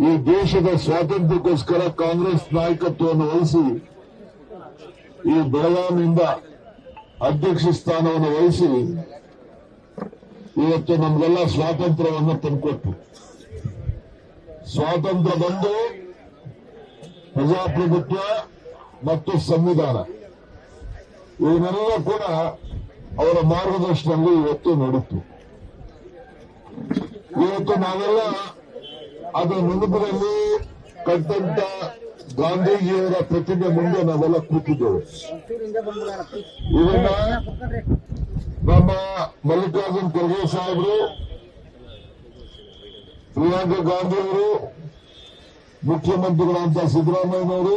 ಈ ದೇಶದ ಸ್ವಾತಂತ್ರ್ಯಕ್ಕೋಸ್ಕರ ಕಾಂಗ್ರೆಸ್ ನಾಯಕತ್ವವನ್ನು ವಹಿಸಿ ಈ ಬೆಳಗಾವಿಯಿಂದ ಅಧ್ಯಕ್ಷ ಸ್ಥಾನವನ್ನು ವಹಿಸಿ ಇವತ್ತು ನಮಗೆಲ್ಲ ಸ್ವಾತಂತ್ರ್ಯವನ್ನು ತಂದುಕೊಟ್ಟು ಸ್ವಾತಂತ್ರ್ಯ ಬಂದು ಪ್ರಜಾಪ್ರಭುತ್ವ ಮತ್ತು ಸಂವಿಧಾನ. ಇವನ್ನೆಲ್ಲ ಕೂಡ ಅವರ ಮಾರ್ಗದರ್ಶನದಲ್ಲಿ ಇವತ್ತು ನಡೀತು ಇವತ್ತು ನಾವೆಲ್ಲ ಅದರ ನೆನಪಿನಲ್ಲಿ ಕಟ್ಟಂತ ಗಾಂಧೀಜಿಯವರ ಪ್ರತಿಮೆ ಮುಂದೆ ನಾವೆಲ್ಲ ಕೂತಿದ್ದೇವೆ. ಇವನ್ನ ನಮ್ಮ ಮಲ್ಲಿಕಾರ್ಜುನ್ ಖರ್ಗೆ ಸಾಹೇಬರು, ಪ್ರಿಯಾಂಕಾ ಗಾಂಧಿ ಅವರು ಸಿದ್ದರಾಮಯ್ಯನವರು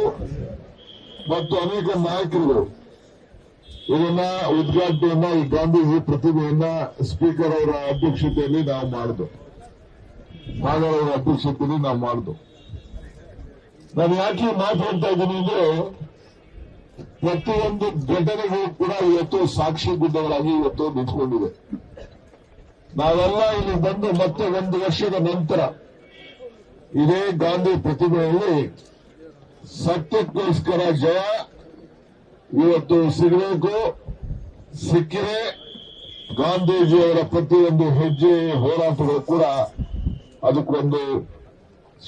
ಮತ್ತು ಅನೇಕ ನಾಯಕರುಗಳು. ಇದನ್ನ ಉದ್ಘಾಟನೆಯನ್ನ ಈ ಗಾಂಧೀಜಿ ಪ್ರತಿಮೆಯನ್ನ ಸ್ಪೀಕರ್ ಅವರ ಅಧ್ಯಕ್ಷತೆಯಲ್ಲಿ ನಾವು ಮಾಡಿದ್ವು. ನಾಗರ ಅವರ ಅಧ್ಯಕ್ಷತೆಯಲ್ಲಿ ನಾವು ಮಾಡಿದ್ವು ನಾನು ಯಾಕೆ ಮಾತಾಡ್ತಾ ಇದ್ದೀನಿ ಅಂದ್ರೆ ಪ್ರತಿಯೊಂದು ಘಟನೆಗೂ ಕೂಡ ಇವತ್ತು ಸಾಕ್ಷಿ ಗುಡ್ಡಗಳಾಗಿ ಇವತ್ತು ನಿಂತ್ಕೊಂಡಿದೆ ನಾವೆಲ್ಲ ಇಲ್ಲಿ ಬಂದು ಮತ್ತೆ ಒಂದು ವರ್ಷದ ನಂತರ ಇದೇ ಗಾಂಧಿ ಪ್ರತಿಭೆಯಲ್ಲಿ ಸತ್ಯಕ್ಕೋಸ್ಕರ ಜಯ, ಇವತ್ತು ಸಿಗಬೇಕು, ಸಿಕ್ಕಿದೆ. ಗಾಂಧೀಜಿಯವರ ಪ್ರತಿಯೊಂದು ಹೆಜ್ಜೆ, ಹೋರಾಟಗಳು ಕೂಡ ಅದಕ್ಕೊಂದು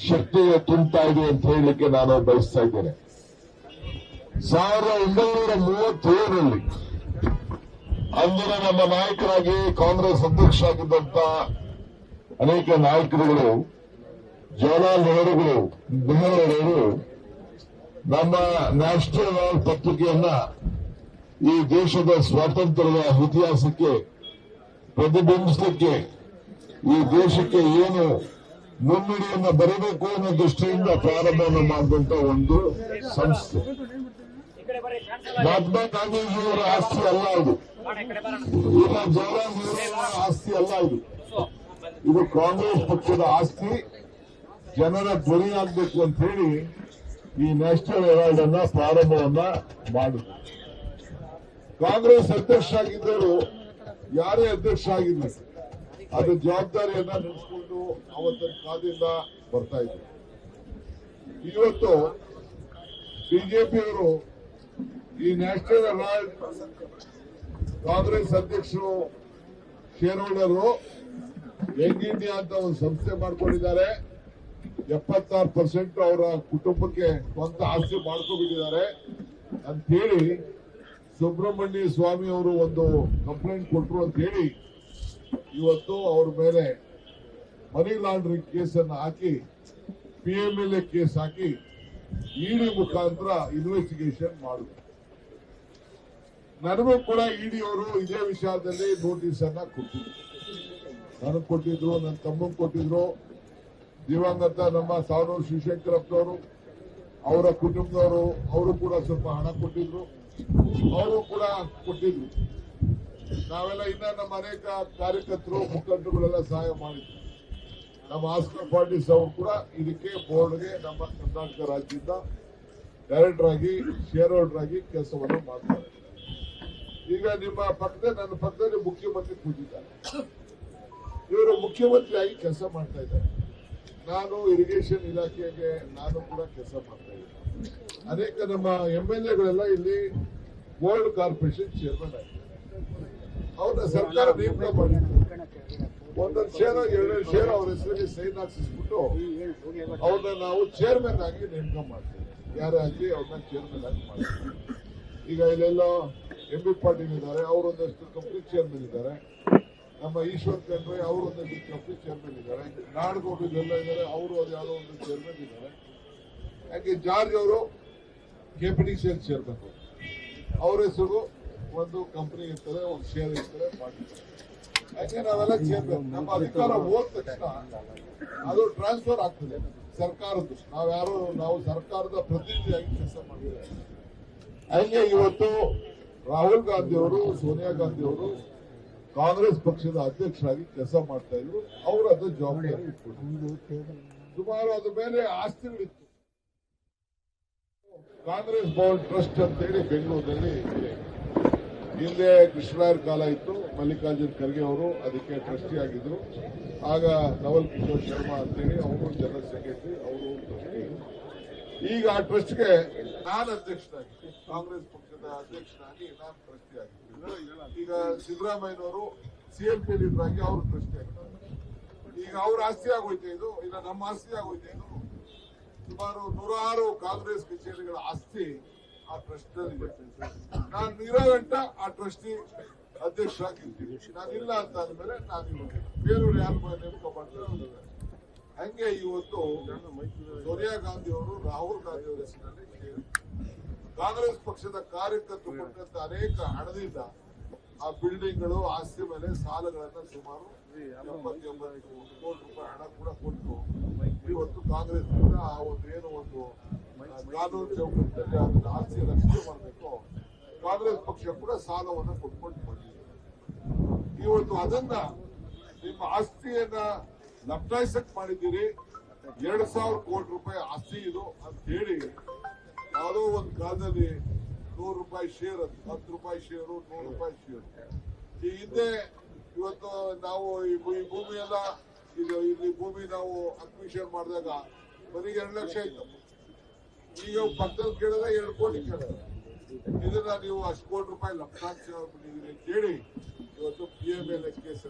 ಶಕ್ತಿ ತುಂಬಾ ಇದೆ ಅಂತ ಹೇಳಲಿಕ್ಕೆ ನಾನು ಬಯಸ್ತಾ ಇದ್ದೇನೆ. ಸಾವಿರದ ಒಂಬೈನೂರ ಮೂವತ್ತೇಳರಲ್ಲಿ ಅಂದಿನ ನಮ್ಮ ನಾಯಕರಾಗಿ ಕಾಂಗ್ರೆಸ್ ಅಧ್ಯಕ್ಷ ಆಗಿದ್ದಂತ ಅನೇಕ ನಾಯಕರುಗಳು, ಜವಾಹರ್ಲಾಲ್ ನೆಹರುಗಳು ನೆಹರು ನಮ್ಮ ನ್ಯಾಷನಲ್ ಪತ್ರಿಕೆಯನ್ನ ಈ ದೇಶದ ಸ್ವಾತಂತ್ರ್ಯದ ಇತಿಹಾಸಕ್ಕೆ ಪ್ರತಿಬಿಂಬಿಸಲಿಕ್ಕೆ ಈ ದೇಶಕ್ಕೆ ಏನು ಮುನ್ನುಡಿಯನ್ನು ಬರಬೇಕು ಅನ್ನೋ ದೃಷ್ಟಿಯಿಂದ ಪ್ರಾರಂಭವನ್ನು ಮಾಡಿದಂತ ಒಂದು ಸಂಸ್ಥೆ. ಮಹಾತ್ಮ ಗಾಂಧೀಜಿಯವರ ಆಸ್ತಿ ಅಲ್ಲ ಇದು. ಇಲ್ಲ ಜವಾಹರ್ಲಾಲ್ ನೆಹರು ಆಸ್ತಿ ಅಲ್ಲ ಇದು. ಇದು ಕಾಂಗ್ರೆಸ್ ಪಕ್ಷದ ಆಸ್ತಿ. ಜನರ ಧ್ವನಿಯಾಗಬೇಕು ಅಂತ ಹೇಳಿ ಈ ನ್ಯಾಷನಲ್ ಹೆರಾಲ್ಡ್ ಅನ್ನ ಪ್ರಾರಂಭವನ್ನ ಮಾಡಿದ್ರು. ಕಾಂಗ್ರೆಸ್ ಅಧ್ಯಕ್ಷ ಆಗಿದವರು ಯಾರೇ ಅಧ್ಯಕ್ಷ ಆಗಿರ್ಲಿ ಅದು ಜವಾಬ್ದಾರಿಯನ್ನ ನಡೆಸಿಕೊಂಡು ಅವತ್ತಿನ ಕಾಲದಿಂದ ಬರ್ತಾ ಇದ್ರು ಇವತ್ತು ಬಿಜೆಪಿಯವರು ಈ ನ್ಯಾಷನಲ್ ಅಲೈಡ್ ಕಾಂಗ್ರೆಸ್ ಅಧ್ಯಕ್ಷರು ಶೇರ್ ಹೋಲ್ಡರು ಯಂಗ್ ಇಂಡಿಯಾ ಅಂತ ಒಂದು ಸಂಸ್ಥೆ ಮಾಡ್ಕೊಂಡಿದ್ದಾರೆ. ಎಪ್ಪತ್ತಾರು ಪರ್ಸೆಂಟ್ ಅವರ ಕುಟುಂಬಕ್ಕೆ ಸ್ವಂತ ಆಸ್ತಿ ಮಾಡ್ಕೊಂಡಿದ್ದಾರೆ ಅಂತ ಹೇಳಿ ಸುಬ್ರಹ್ಮಣ್ಯ ಸ್ವಾಮಿ ಅವರು ಒಂದು ಕಂಪ್ಲೇಂಟ್ ಕೊಟ್ಟರು ಅಂತ ಹೇಳಿ ಇವತ್ತು ಅವ್ರ ಮೇಲೆ ಮನಿ ಲಾಂಡ್ರಿಂಗ್ ಕೇಸನ್ನು ಹಾಕಿ P M L A case hockey ED ಮುಖಾಂತರ ಇನ್ವೆಸ್ಟಿಗೇಷನ್ ಮಾಡಿದ್ರು ನನಗೂ ಕೂಡ ಇಡಿ ಅವರು ಇದೇ ವಿಷಯದಲ್ಲಿ ನೋಟಿಸ್ ಅನ್ನ ಕೊಟ್ಟಿದ್ರು. ನನಗೆ ಕೊಟ್ಟಿದ್ರು ನನ್ನ ತಮ್ಮಗ್ ಕೊಟ್ಟಿದ್ರು. ದಿವಂಗತ ನಮ್ಮ ಸಾವನೂರು ಶಿವಶಂಕರಪ್ಪನವರು, ಅವರ ಕುಟುಂಬದವರು, ಅವರು ಕೂಡ ಸ್ವಲ್ಪ ಹಣ ಕೊಟ್ಟಿದ್ರು. ಅವರು ಕೂಡ ಕೊಟ್ಟಿದ್ರು. ನಾವೆಲ್ಲ ಇನ್ನ ನಮ್ಮ ಅನೇಕ ಕಾರ್ಯಕರ್ತರು, ಮುಖಂಡರುಗಳೆಲ್ಲ ಸಹಾಯ ಮಾಡಿದ್ರು ನಮ್ಮ ಆಸ್ಕರ್ ಪಾಟೀಸ್ ಅವರು ಕೂಡ ಇದಕ್ಕೆ ಬೋರ್ಡ್ಗೆ ನಮ್ಮ ಕರ್ನಾಟಕ ರಾಜ್ಯದ ಡೈರೆಕ್ಟರ್ ಆಗಿ ಶೇರ್ ಹೋಲ್ಡರ್ ಆಗಿ ಕೆಲಸವನ್ನು ಮಾಡ್ತಾರೆ. ಈಗ ನಿಮ್ಮ ಪಕ್ಕದ ನನ್ನ ಪಕ್ಕದಲ್ಲಿ ಮುಖ್ಯಮಂತ್ರಿ ಕೂತಿದ್ದಾರೆ. ಇವರು ಮುಖ್ಯಮಂತ್ರಿ ಆಗಿ ಕೆಲಸ ಮಾಡ್ತಾ ಇದ್ದಾರೆ. ನಾನು ಇರಿಗೇಷನ್ ಇಲಾಖೆಗೆ ನಾನು ಕೂಡ ಕೆಲಸ ಮಾಡ್ತಾ ಇದ್ದೀನಿ. ಅನೇಕ ನಮ್ಮ ಎಂ ಎಲ್ ಎಗಳೆಲ್ಲ ಇಲ್ಲಿ ಗೋಲ್ಡ್ ಕಾರ್ಪೊರೇಷನ್ ಚೇರ್ಮನ್ ಆಗಿದೆ ಅವ್ರನ್ನ ಸರ್ಕಾರ ನೇಮಕ ಮಾಡಿದ್ರು ಒಂದೊಂದು ಶೇರ್ ಎರಡೆರಡು ಶೇರ್ ಅವ್ರ ಹೆಸರಿಗೆ ಸೈನ್ ಹಾಕ್ಸಿಸ್ಬಿಟ್ಟು ಅವ್ರನ್ನ ನಾವು ಚೇರ್ಮನ್ ಆಗಿ ನೇಮಕ ಮಾಡ್ತೀವಿ ಯಾರೇ ಆಗಲಿ ಅವ್ರನ್ನ ಚೇರ್ಮನ್ ಆಗಿ ಮಾಡ್ತೀವಿ ಈಗ ಇಲ್ಲೆಲ್ಲ ಎಂ ಬಿ ಪಾಟೀಲ್ ಇದ್ದಾರೆ ಅವರೊಂದಷ್ಟು ಕಂಪ್ನಿ ಚೇರ್ಮನ್ ಇದ್ದಾರೆ ನಮ್ಮ ಈಶ್ವರ್ ಖಂಡ್ರೆ ಅವರು ಒಂದಷ್ಟು ಕಂಪ್ನಿ ಚೇರ್ಮನ್ ಇದ್ದಾರೆ ನಾಡಗೋಡು ಎಲ್ಲ ಇದ್ದಾರೆ ಅವರು ಅದು ಯಾವುದೋ ಒಂದು ಚೇರ್ಮನ್ ಇದ್ದಾರೆ ಯಾಕೆ ಜಾರ್ಜ್ ಅವರು ಕೆಪಿಟಿಸಿಎಲ್ ಚೇರ್ಮನ್ ಅವ್ರ ಹೆಸರು ಒಂದು ಕಂಪನಿ ಇರ್ತದೆ, ಒಂದು ಶೇರ್ ಇರ್ತದೆ ಮಾಡಿರ್ತಾರೆ ಯಾಕೆ ನಾವೆಲ್ಲ ಚೇರ್ಬೇಕು ನಮ್ಮ ಅಧಿಕಾರ ಹೋದ ತಕ್ಷಣ ಅದು ಟ್ರಾನ್ಸ್ಫರ್ ಆಗ್ತದೆ. ಸರ್ಕಾರದ್ದು. ನಾವು ಯಾರು, ನಾವು ಸರ್ಕಾರದ ಪ್ರತಿನಿಧಿಯಾಗಿ ಕೆಲಸ ಮಾಡಿದ್ದೇವೆ ಹಂಗೆ ಇವತ್ತು ರಾಹುಲ್ ಗಾಂಧಿ ಅವರು, ಸೋನಿಯಾ ಗಾಂಧಿ ಅವರು ಕಾಂಗ್ರೆಸ್ ಪಕ್ಷದ ಅಧ್ಯಕ್ಷರಾಗಿ ಕೆಲಸ ಮಾಡ್ತಾ ಇದ್ರು. ಅವರು ಅದು ಜವಾಬ್ದಾರಿ ಸುಮಾರು ಅದ್ರ ಮೇಲೆ ಆಸ್ತಿಗಳಿತ್ತು. ಕಾಂಗ್ರೆಸ್ ಭವನ್ ಟ್ರಸ್ಟ್ ಅಂತೇಳಿ ಬೆಂಗಳೂರಿನಲ್ಲಿ ಹಿಂದೆ ಕೃಷ್ಣರಾಯರ್ ಕಾಲ ಇತ್ತು, ಮಲ್ಲಿಕಾರ್ಜುನ್ ಖರ್ಗೆ ಅವರು ಅದಕ್ಕೆ ಟ್ರಸ್ಟಿ ಆಗಿದ್ರು. ಆಗ ನವಲ್ ಕಿಶೋರ್ ಶರ್ಮಾ ಅಂತೇಳಿ ಅವರು ಜನರಲ್ ಸೆಕ್ರೆಟರಿ, ಅವರು ಟ್ರಸ್ಟಿ. ಈಗ ಆ ಟ್ರಸ್ಟ್ಗೆ ನಾನು ಅಧ್ಯಕ್ಷನಾಗಿ ಕಾಂಗ್ರೆಸ್ ಪಕ್ಷದ ಅಧ್ಯಕ್ಷನಾಗಿ ನಾನು ಟ್ರಸ್ಟಿ ಆಗಿದ್ದೀನಿ. ಈಗ ಸಿದ್ದರಾಮಯ್ಯನವರು ಸಿಎಂ ಪಿ ಲೀಡರ್ ಆಗಿ ಅವರು ಟ್ರಸ್ಟಿ ಆಗಿದ್ದಾರೆ. ಈಗ ಅವ್ರ ಆಸ್ತಿ ಆಗೋಯ್ತೆ ಇದು? ಇಲ್ಲ, ನಮ್ಮ ಆಸ್ತಿ ಆಗೋಯ್ತೆ ಇದು? ಸುಮಾರು ನೂರಾರು ಕಾಂಗ್ರೆಸ್ ಕಚೇರಿಗಳ ಆಸ್ತಿ ಆ ಟ್ರಸ್ಟ್ ನಾನು ಇರೋ ಆ ಟ್ರಸ್ಟಿ ಅಧ್ಯಕ್ಷರಾಗಿರ್ತೀನಿ. ಇಲ್ಲ ಅಂತ ಅಂದ್ಮೇಲೆ ನಾನು ಇರೋದಿಲ್ಲ ಯಾರು ನೇಮಕ ಮಾಡ್ತಾರೆ. ಹಂಗೆ ಇವತ್ತು ಸೋನಿಯಾ ಗಾಂಧಿ ಅವರು, ರಾಹುಲ್ ಗಾಂಧಿ ಅವರ ಹೆಸರಿನಲ್ಲಿ ಕಾಂಗ್ರೆಸ್ ಪಕ್ಷದ ಕಾರ್ಯಕರ್ತರು ಕೊಟ್ಟಂತ ಅನೇಕ ಹಣದಿಂದ ಆ ಬಿಲ್ಡಿಂಗ್ಗಳು ಆಸ್ತಿ ಮೇಲೆ ಸಾಲಗಳನ್ನ ಸುಮಾರು ಎಂಬತ್ತು ಕೋಟಿ ರೂಪಾಯಿ ಹಣ ಕೂಡ ಕೊಟ್ಟು ಇವತ್ತು ಕಾಂಗ್ರೆಸ್ ಆ ಒಂದು ಏನು ಒಂದು ಕಾನೂನು ಆಸ್ತಿ ರಕ್ಷಣೆ ಮಾಡಬೇಕು. ಕಾಂಗ್ರೆಸ್ ಪಕ್ಷ ಕೂಡ ಸಾಲವನ್ನು ಕೊಟ್ಕೊಂಡು ಬಂದಿದೆ. ಇವತ್ತು ಅದನ್ನ ನಿಮ್ಮ ಆಸ್ತಿಯನ್ನ ಲಪ್ಟಾಯಿಸಕ್ ಮಾಡಿದ್ದೀರಿ. ಎರಡು ಸಾವಿರ ಕೋಟಿ ರೂಪಾಯಿ ಆಸ್ತಿ ಇದು ಅಂತ ಹೇಳಿ, ಯಾವುದೋ ಒಂದು ಕಾಲದಲ್ಲಿ ನೂರು ರೂಪಾಯಿ ಶೇರ್ ಅದು, ಹತ್ತು ರೂಪಾಯಿ ಶೇರು ನೂರು ರೂಪಾಯಿ ಶೇರು ಈ ಹಿಂದೆ ಇವತ್ತು ನಾವು ಈ ಭೂಮಿ ಎಲ್ಲ ಇದು ಇಲ್ಲಿ ಭೂಮಿ ನಾವು ಅಕ್ವಿಷನ್ ಮಾಡಿದಾಗ ಬರೀ ಎರಡು ಲಕ್ಷ ಇತ್ತು. ಈಗ ಪಕ್ಕದ ಕೇಳಿದ ಎರಡು ಕೋಟಿ ಕೇಳಿದ ಇದನ್ನ ನೀವು ಅಷ್ಟು ಕೋಟಿ ರೂಪಾಯಿ ಲಕ್ಷಾಂಶ ಕೇಳಿ ಇವತ್ತು ಪಿ ಎಂ ಎಲ್ ಕೇಸ್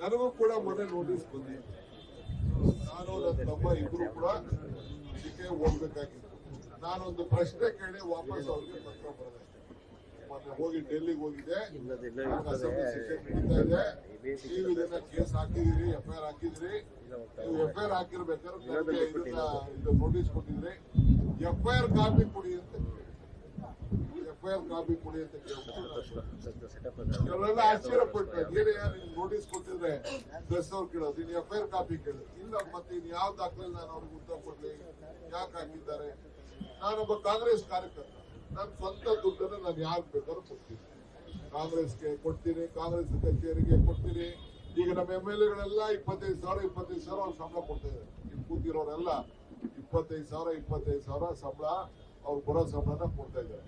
ನನಗೂ ಕೂಡ ಮೊನ್ನೆ ನೋಟಿಸ್ ಬಂದಿದೆ. ನಾನು ನನ್ನ ತಮ್ಮ ಇಬ್ರು ಕೂಡ ಇದಕ್ಕೆ ಹೋಗ್ಬೇಕಾಗಿತ್ತು. ನಾನೊಂದು ಪ್ರಶ್ನೆ ಕೇಳಿ ವಾಪಸ್ ಅವ್ರಿಗೆ ಪತ್ರ ಮೊನ್ನೆ ಹೋಗಿ ಡೆಲ್ಲಿಗೆ ಹೋಗಿದೆ ನೀವು ಇದನ್ನ ಕೇಸ್ ಹಾಕಿದಿರಿ ಎಫ್ ಐ ಆರ್ ಹಾಕಿದಿರಿ. ನೀವು ಎಫ್ ಐ ಆರ್ ಹಾಕಿರ್ಬೇಕಾದ್ರೆ ಇದು ನೋಟಿಸ್ ಕೊಟ್ಟಿದ್ರಿ ಎಫ್ ಐ ಆರ್ ಕಾಪಿ ಕೊಡಿ ಅಂತ ಎಫ್ ಐ ಆರ್ ಕಾಪಿ ಕೊಡಿ ಅಂತ ಕೇಳ್ಬಿಟ್ಟು ಆಶ್ಚರ್ಯ ಆಶ್ಚರ್ಯಪಟ್ಟರೆ ಏನೇ ಯಾರು ನೋಟಿಸ್ ಕೊಟ್ಟಿದ್ರೆ ಪ್ರೆಸ್ ಅವ್ರು ಕೇಳೋದು. ನೀನು ಎಫ್ ಐ ಆರ್ ಕಾಪಿ ಕೇಳೋದು. ಇಲ್ಲ ಮತ್ತೆ ಇನ್ ಯಾವ ದಾಖಲೆ ನಾನು ಅವ್ರಿಗೆ ಉತ್ತರ ಕೊಡ್ಲಿ? ಯಾಕೆ ಹಾಕಿದ್ದಾರೆ? ನಾನೊಬ್ಬ ಕಾಂಗ್ರೆಸ್ ಕಾರ್ಯಕರ್ತ. ನನ್ನ ಸ್ವಂತ ದುಡ್ಡನ್ನು ನಾನು ಯಾರು ಬೇಕಾದ್ರೂ ಕೊಡ್ತೀನಿ. ಕಾಂಗ್ರೆಸ್ಗೆ ಕೊಡ್ತೀನಿ, ಕಾಂಗ್ರೆಸ್ ಕಚೇರಿಗೆ ಕೊಡ್ತೀನಿ. ಈಗ ನಮ್ಮ ಎಂ ಎಲ್ ಎಗಳೆಲ್ಲ ಇಪ್ಪತ್ತೈದು ಸಾವಿರ ಇಪ್ಪತ್ತೈದು ಸಾವಿರ ಅವ್ರು ಸಂಬಳ ಕೊಡ್ತಾ ಇದ್ದಾರೆ. ಕೂತಿರೋರೆಲ್ಲ ಇಪ್ಪತ್ತೈದು ಸಾವಿರ ಇಪ್ಪತ್ತೈದು ಸಾವಿರ ಸಂಬಳ ಅವ್ರು ಬರೋ ಸಂಬಳನ ಕೊಡ್ತಾ ಇದ್ದಾರೆ.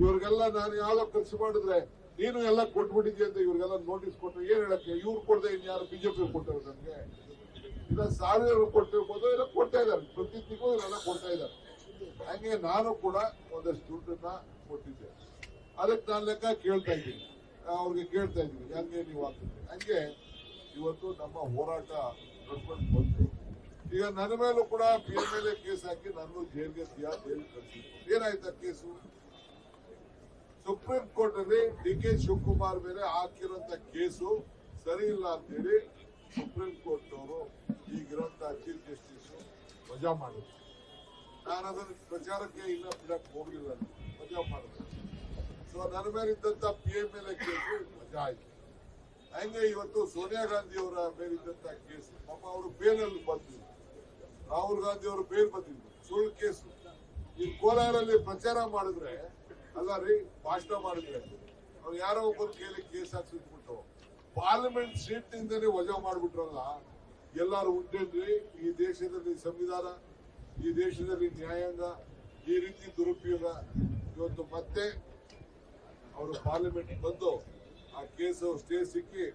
ಇವ್ರಿಗೆಲ್ಲ ನಾನು ಯಾವ್ದೋ ಖರ್ಚು ಮಾಡಿದ್ರೆ ನೀನು ಎಲ್ಲ ಕೊಟ್ಬಿಟ್ಟಿದ್ಯ ಅಂತ ಇವ್ರಿಗೆಲ್ಲ ನೋಟಿಸ್ ಕೊಟ್ಟರೆ ಏನ್ ಹೇಳಕ್ಕೆ? ಇವ್ರು ಕೊಡದೆ ಇನ್ಯಾರು ಬಿಜೆಪಿ ಕೊಟ್ಟರು ನನಗೆ ಇಲ್ಲ ಸಾವಿರ ಕೊಟ್ಟಿರ್ಬೋದು, ಇಲ್ಲ ಕೊಡ್ತಾ ಇದ್ದಾರೆ. ಪ್ರತಿ ತಿಂಗಳು ಕೊಡ್ತಾ ಇದ್ದಾರೆ. ಹಂಗೆ ನಾನು ಕೂಡ ಒಂದಷ್ಟು ದುಡ್ಡನ್ನ ಕೊಟ್ಟಿದ್ದೆ. ಅದಕ್ಕೆ ನಾನು ಲೆಕ್ಕ ಕೇಳ್ತಾ ಇದ್ದೀನಿ. ಅವ್ರಿಗೆ ಕೇಳ್ತಾ ಇದ್ದೀನಿ. ಹಂಗೆ ನೀವು ಹಾಕ್ತೀನಿ ಹಂಗೆ ಇವತ್ತು ನಮ್ಮ ಹೋರಾಟ ನಡ್ಕೊಂಡು ಬಂತು. ಈಗ ನನ್ನ ಮೇಲೂ ಕೂಡ ಬೇರೆ ಮೇಲೆ ಕೇಸ್ ಹಾಕಿ ನಾನು ಜೈಲ್ಗೆ ಸಿಆರ್ ಜೈಲ್ ಕಳಿಸಿದ್ರು. ಏನಾಯ್ತಾ ಕೇಸು? ಸುಪ್ರೀಂ ಕೋರ್ಟ್ ಅಲ್ಲಿ ಡಿ ಕೆ ಶಿವಕುಮಾರ್ ಮೇಲೆ ಹಾಕಿರುವಂತ ಕೇಸು ಸರಿ ಇಲ್ಲ ಅಂತ ಹೇಳಿ ಸುಪ್ರೀಂ ಕೋರ್ಟ್ ಅವರು ಈಗಿರುವಂತ ಚೀಫ್ ಜಸ್ಟಿಸ್ ವಜಾ ಮಾಡಿದ್ರು. ನಾನು ಅದನ್ನ ಪ್ರಚಾರಕ್ಕೆ ಇಲ್ಲ, ಬಿಡಕ್ಕೆ ಹೋಗಿಲ್ಲ ವಜಾ ಮಾಡಿದೆ ಸೊ ನನ್ನ ಮೇಲೆ ಇದ್ದಂತ ಪಿ ಎಂ ಮೇಲೆ ಕೇಸು ಮಜಾ ಆಯ್ತು. ಹಂಗೆ ಇವತ್ತು ಸೋನಿಯಾ ಗಾಂಧಿ ಅವರ ಮೇಲಿದ್ದಂತ ಕೇಸು ಪಾಪ ಅವರು ಬೇಲಲ್ಲಿ ಬಂದಿದ್ರು ರಾಹುಲ್ ಗಾಂಧಿ ಅವರು ಬೇಲ್ ಬಂದಿದ್ರು. ಸುಳ್ಳು ಕೇಸು. ಈ ಕೋಲಾರಲ್ಲಿ ಪ್ರಚಾರ ಮಾಡಿದ್ರೆ, ಅಲ್ಲ ರೀ, ಭಾಷಣ ಮಾಡಿದ್ರೆ, ಅವ್ರು ಯಾರೋ ಒಬ್ಬರು ಕೇಳಿ ಕೇಸ್ ಹಾಕ್ಸಿಟ್ಬಿಟ್ಟು ಪಾರ್ಲಿಮೆಂಟ್ ಸೀಟ್ ನಿಂದನೇ ವಜಾ ಮಾಡ್ಬಿಟ್ರಲ್ಲ, ಎಲ್ಲಾರು ಉಂಟೇನ್ರಿ, ಈ ದೇಶದಲ್ಲಿ ಸಂವಿಧಾನ ಈ ದೇಶದಲ್ಲಿ ನ್ಯಾಯಾಂಗ ಈ ರೀತಿ ದುರುಪಯೋಗ ಇವತ್ತು ಮತ್ತೆ ಅವರು ಪಾರ್ಲಿಮೆಂಟ್ ಬಂದು ಆ ಕೇಸು ಸ್ಟೇ ಸಿಕ್ಕಿ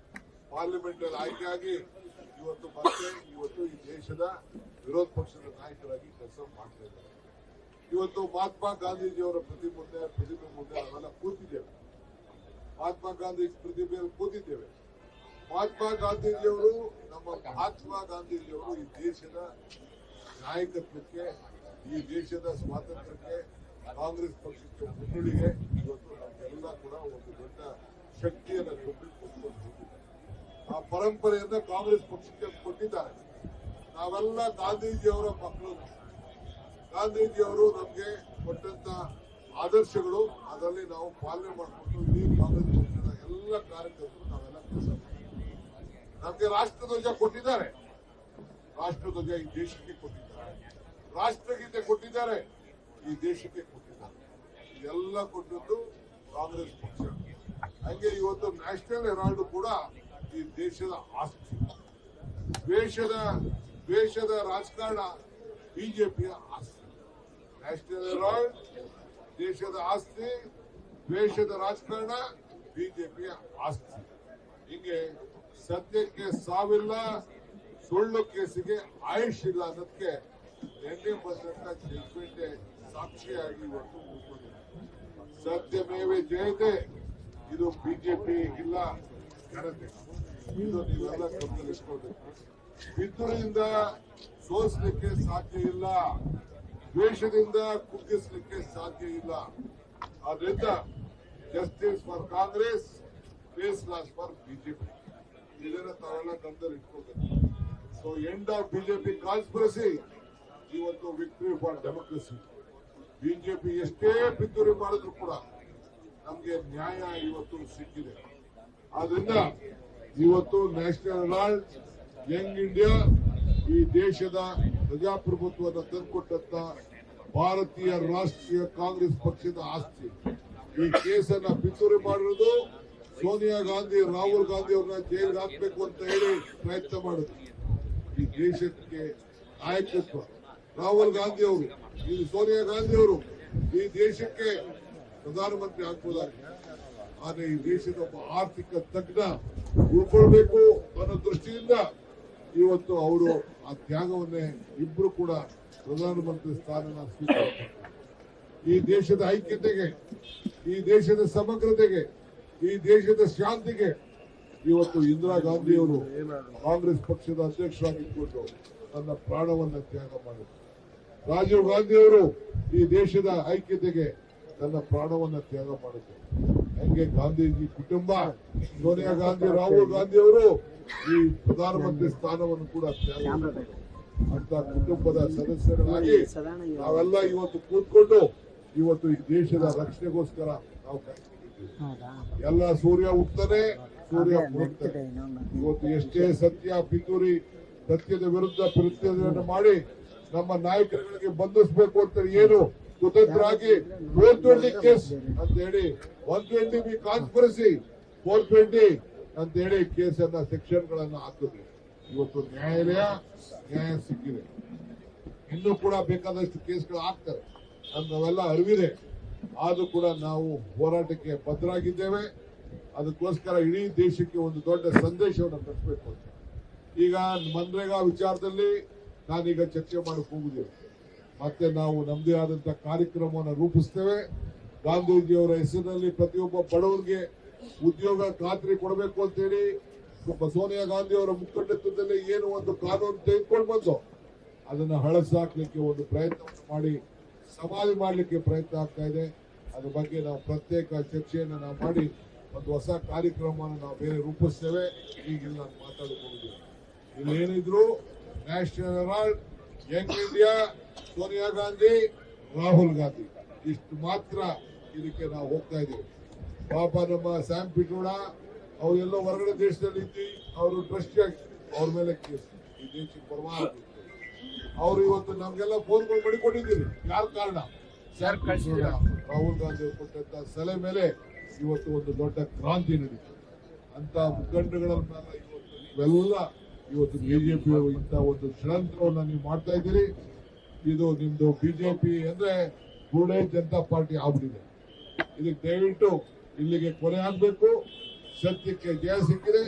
ಪಾರ್ಲಿಮೆಂಟ್ ಅಲ್ಲಿ ಆಯ್ಕೆ ಆಗಿ ಇವತ್ತು ಮತ್ತೆ ಇವತ್ತು ಈ ದೇಶದ ವಿರೋಧ ಪಕ್ಷದ ನಾಯಕರಾಗಿ ಕೆಲಸ ಮಾಡ್ತಾ ಇದ್ದಾರೆ. ಇವತ್ತು ಮಹಾತ್ಮ ಗಾಂಧೀಜಿಯವರ ಪ್ರತಿಮೆ ಪ್ರತಿಮೆ ಮುಂದೆ ಅವೆಲ್ಲ ಕೂತಿದ್ದೇವೆ. ಮಹಾತ್ಮ ಗಾಂಧಿ ಪ್ರತಿಮೆಯಲ್ಲಿ ಕೂತಿದ್ದೇವೆ. ಮಹಾತ್ಮ ಗಾಂಧೀಜಿಯವರು ನಮ್ಮ ಮಹಾತ್ಮ ಗಾಂಧೀಜಿಯವರು ಈ ದೇಶದ ನಾಯಕತ್ವಕ್ಕೆ, ಈ ದೇಶದ ಸ್ವಾತಂತ್ರ್ಯಕ್ಕೆ, ಕಾಂಗ್ರೆಸ್ ಪಕ್ಷಕ್ಕೆ ಮುನ್ನುಡಿಗೆ ಇವತ್ತು ನಮಗೆಲ್ಲ ಕೂಡ ಒಂದು ದೊಡ್ಡ ಶಕ್ತಿಯನ್ನು ಕೊಟ್ಟು ಆ ಪರಂಪರೆಯನ್ನ ಕಾಂಗ್ರೆಸ್ ಪಕ್ಷಕ್ಕೆ ಕೊಟ್ಟಿದ್ದಾರೆ. ನಾವೆಲ್ಲ ಗಾಂಧೀಜಿಯವರ ಮಕ್ಕಳು. ಗಾಂಧೀಜಿಯವರು ನಮಗೆ ಕೊಟ್ಟಂತ ಆದರ್ಶಗಳು, ಅದರಲ್ಲಿ ನಾವು ಪಾಲನೆ ಮಾಡಿಕೊಂಡು ಇಡೀ ಕಾಂಗ್ರೆಸ್ ಪಕ್ಷದ ಎಲ್ಲ ಕಾರ್ಯಕರ್ತರು ನಾವೆಲ್ಲ ಕೆಲಸ ನಮಗೆ ರಾಷ್ಟ್ರಧ್ವಜ ಕೊಟ್ಟಿದ್ದಾರೆ. ರಾಷ್ಟ್ರಧ್ವಜ ಈ ದೇಶಕ್ಕೆ ಕೊಟ್ಟಿದ್ದಾರೆ. ರಾಷ್ಟ್ರಗೀತೆ ಕೊಟ್ಟಿದ್ದಾರೆ, ಈ ದೇಶಕ್ಕೆ ಕೊಟ್ಟಿದ್ದಾರೆ. ಇದೆಲ್ಲ ಕೊಟ್ಟಿದ್ದು ಕಾಂಗ್ರೆಸ್ ಪಕ್ಷ. ಹಂಗೆ ಇವತ್ತು ನ್ಯಾಷನಲ್ ಹೆರಾಲ್ಡ್ ಕೂಡ ಈ ದೇಶದ ಆಸ್ತಿ. ದ್ವೇಷದ ದ್ವೇಷದ ರಾಜಕಾರಣ ಬಿಜೆಪಿಯ ಆಸ್ತಿ. ನ್ಯಾಷನಲ್ ಹೆರಾಲ್ಡ್, ದೇಶದ ಆಸ್ತಿ, ದ್ವೇಷದ ರಾಜಕಾರಣ ಬಿಜೆಪಿಯ ಆಸ್ತಿ. ಹಿಂಗೆ ಸದ್ಯಕ್ಕೆ ಸಾವಿಲ್ಲ, ಸುಳ್ಳು ಕೇಸಿಗೆ ಆಯುಷ್ ಇಲ್ಲ ಅನ್ನೋದಕ್ಕೆ ನಿನ್ನೆ ಬಂದಂತ ಜಡ್ಜ್ಮೆಂಟ್ ಸಾಕ್ಷಿಯಾಗಿ ಇವತ್ತು ಸತ್ಯಮೇವೆ ಜಯತೆ, ಇದು ಬಿಜೆಪಿ ಇಲ್ಲ ಜನತೆ ಇದು ನೀವೆಲ್ಲ ಗಮನಿಸ್ಕೊಳ್ಬೇಕು ಪಿತೃದಿಂದ ಸೋಸ್ಲಿಕ್ಕೆ ಸಾಧ್ಯ ಇಲ್ಲ, ದ್ವೇಷದಿಂದ ಕುಗ್ಗಿಸ್ಲಿಕ್ಕೆ ಸಾಧ್ಯ ಇಲ್ಲ. ಆದ್ರಿಂದ justice for Congress face loss for BJP ಇದನ್ನ ತಾವೆಲ್ಲ ಗಮನದಲ್ಲಿ ಇಟ್ಕೋಬೇಕು so end of BJP conspiracy ಇವತ್ತು ವಿಕ್ಟರಿ ಫಾರ್ ಡೆಮೋಕ್ರಸಿ ಬಿಜೆಪಿ ಎಷ್ಟೇ ಪಿತೂರಿ ಮಾಡಿದ್ರು ಕೂಡ ನಮಗೆ ನ್ಯಾಯ ಇವತ್ತು ಸಿಕ್ಕಿದೆ. ಆದ್ರಿಂದ ಇವತ್ತು ನ್ಯಾಷನಲ್ ಹೆರಾಲ್ಡ್ ಯಂಗ್ ಇಂಡಿಯಾ, ಈ ದೇಶದ ಪ್ರಜಾಪ್ರಭುತ್ವದ ತಂದುಕೊಟ್ಟಂತ ಭಾರತೀಯ ರಾಷ್ಟ್ರೀಯ ಕಾಂಗ್ರೆಸ್ ಪಕ್ಷದ ಆಸ್ತಿ. ಈ ಕೇಸನ್ನ ಪಿತೂರಿ ಮಾಡಿರೋದು ಸೋನಿಯಾ ಗಾಂಧಿ, ರಾಹುಲ್ ಗಾಂಧಿ ಅವ್ರನ್ನ ಜೈಲಿಗೆ ಹಾಕ್ಬೇಕು ಅಂತ ಹೇಳಿ ಪ್ರಯತ್ನ ಮಾಡುದು ಈ ದೇಶಕ್ಕೆ ನಾಯಕತ್ವ. ರಾಹುಲ್ ಗಾಂಧಿ ಅವರು, ಈ ಸೋನಿಯಾ ಗಾಂಧಿ ಅವರು ಈ ದೇಶಕ್ಕೆ ಪ್ರಧಾನಮಂತ್ರಿ ಆಗ್ಬೋದಾಗಿದೆ ಆದ್ರೆ ಈ ದೇಶದ ಒಬ್ಬ ಆರ್ಥಿಕ ತಜ್ಞ ಉಳ್ಕೊಳ್ಬೇಕು ಅನ್ನೋ ದೃಷ್ಟಿಯಿಂದ ಇವತ್ತು ಅವರು ಆ ತ್ಯಾಗವನ್ನೇ ಇಬ್ರು ಕೂಡ ಪ್ರಧಾನಮಂತ್ರಿ ಸ್ಥಾನನ ಸ್ವೀಕಾರ ಈ ದೇಶದ ಐಕ್ಯತೆಗೆ, ಈ ದೇಶದ ಸಮಗ್ರತೆಗೆ, ಈ ದೇಶದ ಶಾಂತಿಗೆ ಇವತ್ತು ಇಂದಿರಾ ಗಾಂಧಿ ಅವರು ಕಾಂಗ್ರೆಸ್ ಪಕ್ಷದ ಅಧ್ಯಕ್ಷರಾಗಿದ್ದುಕೊಂಡು ತನ್ನ ಪ್ರಾಣವನ್ನ ತ್ಯಾಗ ಮಾಡಿದರು. ರಾಜೀವ್ ಗಾಂಧಿ ಅವರು ಈ ದೇಶದ ಐಕ್ಯತೆಗೆ ತನ್ನ ಪ್ರಾಣವನ್ನ ತ್ಯಾಗ ಮಾಡಿದ್ರು. ಹಂಗೆ ಗಾಂಧೀಜಿ ಕುಟುಂಬ ಸೋನಿಯಾ ಗಾಂಧಿ ರಾಹುಲ್ ಗಾಂಧಿ ಅವರು ಈ ಪ್ರಧಾನಮಂತ್ರಿ ಸ್ಥಾನವನ್ನು ಕೂಡ ತ್ಯಾಗ ಮಾಡಿದ್ರು. ಅಂತ ಕುಟುಂಬದ ಸದಸ್ಯರಾಗಿ ನಾವೆಲ್ಲ ಇವತ್ತು ಕೂತ್ಕೊಂಡು ಇವತ್ತು ಈ ದೇಶದ ರಕ್ಷಣೆಗೋಸ್ಕರ ನಾವು ಎಲ್ಲ ಸೂರ್ಯ ಹುಟ್ತಾನೆ ಸೂರ್ಯ ಇವತ್ತು ಎಷ್ಟೇ ಸತ್ಯ ಪಿತೂರಿ ಸತ್ಯದ ವಿರುದ್ಧ ಪ್ರತಿಯನ್ನು ಮಾಡಿ ನಮ್ಮ ನಾಯಕರುಗಳಿಗೆ ಬಂಧಿಸಬೇಕು ಅಂತ ಏನು ಕುತಂತ್ರಾಗಿ ಫೋರ್ ಟ್ವೆಂಟಿ ಕೇಸ್ ಅಂತ ಹೇಳಿ one twenty B conspiracy four twenty ಅಂತ ಹೇಳಿ ಕೇಸನ್ನ ಸೆಕ್ಷನ್ ಗಳನ್ನ ಹಾಕಿದ್ರು. ಇವತ್ತು ನ್ಯಾಯಾಲಯ ನ್ಯಾಯ ಸಿಕ್ಕಿದೆ. ಇನ್ನೂ ಕೂಡ ಬೇಕಾದಷ್ಟು ಕೇಸ್ಗಳು ಆಗ್ತಾರೆ ನಾವೆಲ್ಲ ಅರಿವಿದೆ. ಆದ್ರೂ ಕೂಡ ನಾವು ಹೋರಾಟಕ್ಕೆ ಬದ್ಧರಾಗಿದ್ದೇವೆ ಅದಕ್ಕೋಸ್ಕರ ಇಡೀ ದೇಶಕ್ಕೆ ಒಂದು ದೊಡ್ಡ ಸಂದೇಶವನ್ನು ಕಟ್ಟಬೇಕು ಅಂತ. ಈಗ ಮನ್ರೇಗಾ ವಿಚಾರದಲ್ಲಿ ನಾನೀಗ ಚರ್ಚೆ ಮಾಡಕ್ ಹೋಗುದಿಲ್ಲ. ಮತ್ತೆ ನಾವು ನಮ್ಮದೇ ಆದಂತ ಕಾರ್ಯಕ್ರಮವನ್ನು ರೂಪಿಸ್ತೇವೆ. ಗಾಂಧೀಜಿಯವರ ಹೆಸರಿನಲ್ಲಿ ಪ್ರತಿಯೊಬ್ಬ ಬಡವರಿಗೆ ಉದ್ಯೋಗ ಖಾತ್ರಿ ಕೊಡಬೇಕು ಅಂತೇಳಿ ಸೋನಿಯಾ ಗಾಂಧಿ ಅವರ ಮುಖಂಡತ್ವದಲ್ಲಿ ಏನು ಒಂದು ಕಾನೂನು ತೆಗೆದುಕೊಂಡು ಬಂದು ಅದನ್ನು ಹಳಸಾಕ್ಲಿಕ್ಕೆ ಒಂದು ಪ್ರಯತ್ನವನ್ನು ಮಾಡಿ, ಸಮಾಧಿ ಮಾಡಲಿಕ್ಕೆ ಪ್ರಯತ್ನ ಆಗ್ತಾ ಇದೆ. ಅದ್ರ ಬಗ್ಗೆ ನಾವು ಪ್ರತ್ಯೇಕ ಚರ್ಚೆಯನ್ನು ನಾವು ಮಾಡಿ, ಒಂದು ಹೊಸ ಕಾರ್ಯಕ್ರಮವನ್ನು ನಾವು ಬೇರೆ ರೂಪಿಸ್ತೇವೆ. ಈಗಿಲ್ಲ ನಾನು ಮಾತಾಡಕ್ ಹೋಗಿದ್ದೀನಿ ಇಲ್ಲಿ ಏನಿದ್ರು National Herald Young India Sonia Gandhi Rahul Gandhi ಇಷ್ಟು ಮಾತ್ರ ಇದಕ್ಕೆ ನಾವು ಹೋಗ್ತಾ ಇದ್ದೀವಿ. ಪಾಪ ನಮ್ಮ ಸ್ಯಾಮ್ ಪಿಟೋಡ ಅವರೆಲ್ಲ ಹೊರಗಡೆ ದೇಶದಲ್ಲಿ ಇದ್ದು ಅವರು ಟ್ರಸ್ಟ್ ಅವ್ರ ಮೇಲೆ ಕೇಸ್. ಈ ದೇಶಕ್ಕೆ ಪರವಾಗಿ ಅವರು ಇವತ್ತು ನಮ್ಗೆಲ್ಲ ಫೋನ್ಗಳು ಮಾಡಿಕೊಂಡಿದ್ದೀರಿ. ಯಾರ ಕಾರಣ? ರಾಹುಲ್ ಗಾಂಧಿ ಅವರು ಕೊಟ್ಟಂತ ಸಲಹೆ ಮೇಲೆ ಇವತ್ತು ಒಂದು ದೊಡ್ಡ ಕ್ರಾಂತಿ ನಡೀತು. ಅಂತ ಮೇಲೆ ಇವತ್ತು ನೀವೆಲ್ಲ ಇವತ್ತು ಬಿಜೆಪಿ ಇಂತ ಒಂದು ಷಡ್ಯಂತ್ರವನ್ನ ನೀವು ಮಾಡ್ತಾ ಇದ್ದೀರಿ. ಇದು ನಿಮ್ದು ಬಿಜೆಪಿ ಅಂದ್ರೆ ಕೂಡಲೇ ಜನತಾ ಪಾರ್ಟಿ ಆಗ್ಬಿಟ್ಟಿದೆ. ಇದಕ್ಕೆ ದಯವಿಟ್ಟು ಇಲ್ಲಿಗೆ ಕೊನೆ ಆಗ್ಬೇಕು. ಸತ್ಯಕ್ಕೆ ಜಯ ಸಿಕ್ಕಿದೆ.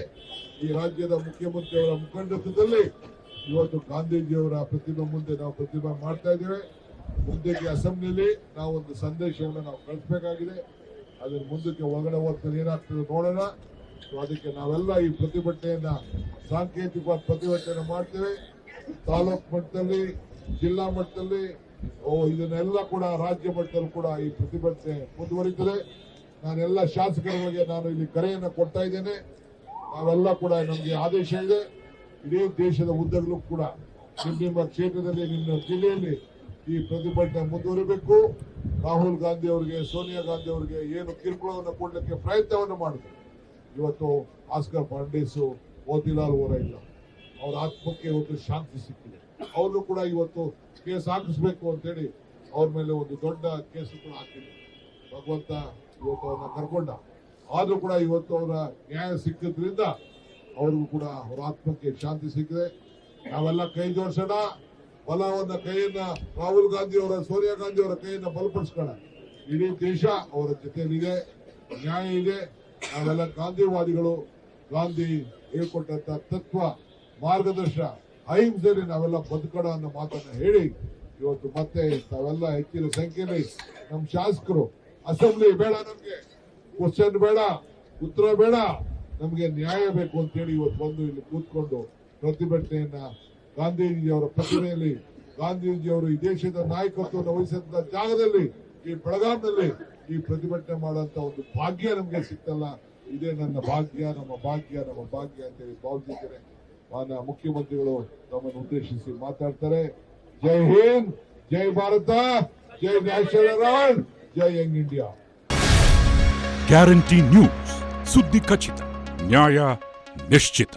ಈ ರಾಜ್ಯದ ಮುಖ್ಯಮಂತ್ರಿಯವರ ಮುಖಂಡತ್ವದಲ್ಲಿ ಇವತ್ತು ಗಾಂಧೀಜಿಯವರ ಪ್ರತಿಮೆ ಮುಂದೆ ನಾವು ಪ್ರತಿಮೆ ಮಾಡ್ತಾ ಇದ್ದೇವೆ. ಮುಂದಕ್ಕೆ ಅಸೆಂಬ್ಲಿಲಿ ನಾವು ಒಂದು ಸಂದೇಶವನ್ನು ನಾವು ಕಳಿಸಬೇಕಾಗಿದೆ. ಅದರ ಮುಂದಕ್ಕೆ ಒಳಗಡೆ ಹೋಗ್ತಾರೆ ಏನಾಗ್ತದೆ ನೋಡೋಣ. ಅದಕ್ಕೆ ನಾವೆಲ್ಲ ಈ ಪ್ರತಿಭಟನೆಯನ್ನ ಸಾಂಕೇತಿಕವಾದ ಪ್ರತಿಭಟನೆ ಮಾಡ್ತೇವೆ. ತಾಲೂಕ್ ಮಟ್ಟದಲ್ಲಿ, ಜಿಲ್ಲಾ ಮಟ್ಟದಲ್ಲಿ ಇದನ್ನೆಲ್ಲ ಕೂಡ ರಾಜ್ಯ ಮಟ್ಟದಲ್ಲಿ ಕೂಡ ಈ ಪ್ರತಿಭಟನೆ ಮುಂದುವರಿತದೆ. ನಾನೆಲ್ಲ ಶಾಸಕರುಗಳಿಗೆ ನಾನು ಇಲ್ಲಿ ಕರೆಯನ್ನು ಕೊಡ್ತಾ ಇದ್ದೇನೆ. ನಾವೆಲ್ಲ ಕೂಡ ನಮಗೆ ಆದೇಶ ಇದೆ ಇಡೀ ದೇಶದ ಉದ್ದಗಲು ಕೂಡ ನಿಮ್ಮ ನಿಮ್ಮ ಕ್ಷೇತ್ರದಲ್ಲಿ ನಿಮ್ಮ ಜಿಲ್ಲೆಯಲ್ಲಿ ಈ ಪ್ರತಿಭಟನೆ ಮುಂದುವರಿಬೇಕು. ರಾಹುಲ್ ಗಾಂಧಿ ಅವರಿಗೆ, ಸೋನಿಯಾ ಗಾಂಧಿ ಅವರಿಗೆ ಏನು ಕಿರುಕುಳವನ್ನು ಕೊಡಲಿಕ್ಕೆ ಪ್ರಯತ್ನವನ್ನು ಮಾಡಿದ್ರು ಇವತ್ತು ಆಸ್ಕರ್ ಫರ್ನಾಂಡಿಸ್ ಮೋತಿಲಾಲ್ ಓರ ಇಲ್ಲ. ಅವ್ರ ಆತ್ಮಕ್ಕೆ ಇವತ್ತು ಶಾಂತಿ ಸಿಕ್ಕಿದೆ. ಅವ್ರನ್ನು ಕೂಡ ಇವತ್ತು ಕೇಸ್ ಹಾಕಿಸ್ಬೇಕು ಅಂತೇಳಿ ಅವ್ರ ಮೇಲೆ ಒಂದು ದೊಡ್ಡ ಕೇಸು ಕೂಡ ಹಾಕಿದೆ. ಭಗವಂತ ಇವತ್ತು ಅವ್ರನ್ನ ಕರ್ಕೊಂಡ. ಆದರೂ ಕೂಡ ಇವತ್ತು ಅವರ ನ್ಯಾಯ ಸಿಕ್ಕಿದ್ರಿಂದ ಅವ್ರಿಗೂ ಕೂಡ ಅವ್ರ ಆತ್ಮಕ್ಕೆ ಶಾಂತಿ ಸಿಕ್ಕಿದೆ. ನಾವೆಲ್ಲ ಕೈ ಜೋಡಿಸೋಣ. ಬಲವನ್ನ ಕೈಯನ್ನ ರಾಹುಲ್ ಗಾಂಧಿ ಅವರ, ಸೋನಿಯಾ ಗಾಂಧಿ ಅವರ ಕೈಯನ್ನ ಬಲಪಡಿಸ್ಕೋಣ ಇಡೀ ದೇಶ ಅವರ ಜೊತೆಯಲ್ಲಿದೆ. ನ್ಯಾಯ ಇದೆ. ನಾವೆಲ್ಲ ಗಾಂಧಿವಾದಿಗಳು, ಗಾಂಧಿ ಹೇಳ್ಕೊಟ್ಟಂತ ತತ್ವ, ಮಾರ್ಗದರ್ಶ, ಅಹಿಂಸೆಯಲ್ಲಿ ನಾವೆಲ್ಲ ಬದುಕೋಣ ಅನ್ನೋ ಮಾತನ್ನ ಹೇಳಿ ಇವತ್ತು ಮತ್ತೆ ತಾವೆಲ್ಲ ಹೆಚ್ಚಿನ ಸಂಖ್ಯೆಯಲ್ಲಿ ನಮ್ಮ ಶಾಸಕರು, ಅಸೆಂಬ್ಲಿ ಬೇಡ ನಮ್ಗೆ, ಕ್ವಶನ್ ಬೇಡ, ಉತ್ತರ ಬೇಡ, ನಮ್ಗೆ ನ್ಯಾಯ ಬೇಕು ಅಂತೇಳಿ ಇವತ್ತು ಬಂದು ಇಲ್ಲಿ ಕೂತ್ಕೊಂಡು ಪ್ರತಿಭಟನೆಯನ್ನ ಗಾಂಧೀಜಿಯವರ ಪ್ರತಿಮೆಯಲ್ಲಿ, ಗಾಂಧೀಜಿಯವರು ಈ ದೇಶದ ನಾಯಕತ್ವವನ್ನು ವಹಿಸಿದಂತ ಜಾಗದಲ್ಲಿ, ಈ ಬೆಳಗಾಂನಲ್ಲಿ ಈ ಪ್ರತಿಭಟನೆ ಮಾಡುವಂತ ಒಂದು ಭಾಗ್ಯ ನಮ್ಗೆ ಸಿಕ್ತಲ್ಲ. ಇದೇ ನನ್ನ ಭಾಗ್ಯ, ನಮ್ಮ ಭಾಗ್ಯ ನಮ್ಮ ಭಾಗ್ಯ ಅಂತೇಳಿ ಭಾವಿಸಿದ್ದೇನೆ ಮಾನ್ಯ ಮುಖ್ಯಮಂತ್ರಿಗಳು ತಮ್ಮನ್ನು ಉದ್ದೇಶಿಸಿ ಮಾತಾಡ್ತಾರೆ. ಜೈ ಹಿಂದ್, ಜೈ ಭಾರತ, ಜೈ ನ್ಯಾಷನಲ್ ಜೈ ಯಂಗ್ ಇಂಡಿಯಾ. ಗ್ಯಾರಂಟಿ ನ್ಯೂಸ್, ಸುದ್ದಿ ಖಚಿತ, ನ್ಯಾಯ ನಿಶ್ಚಿತ.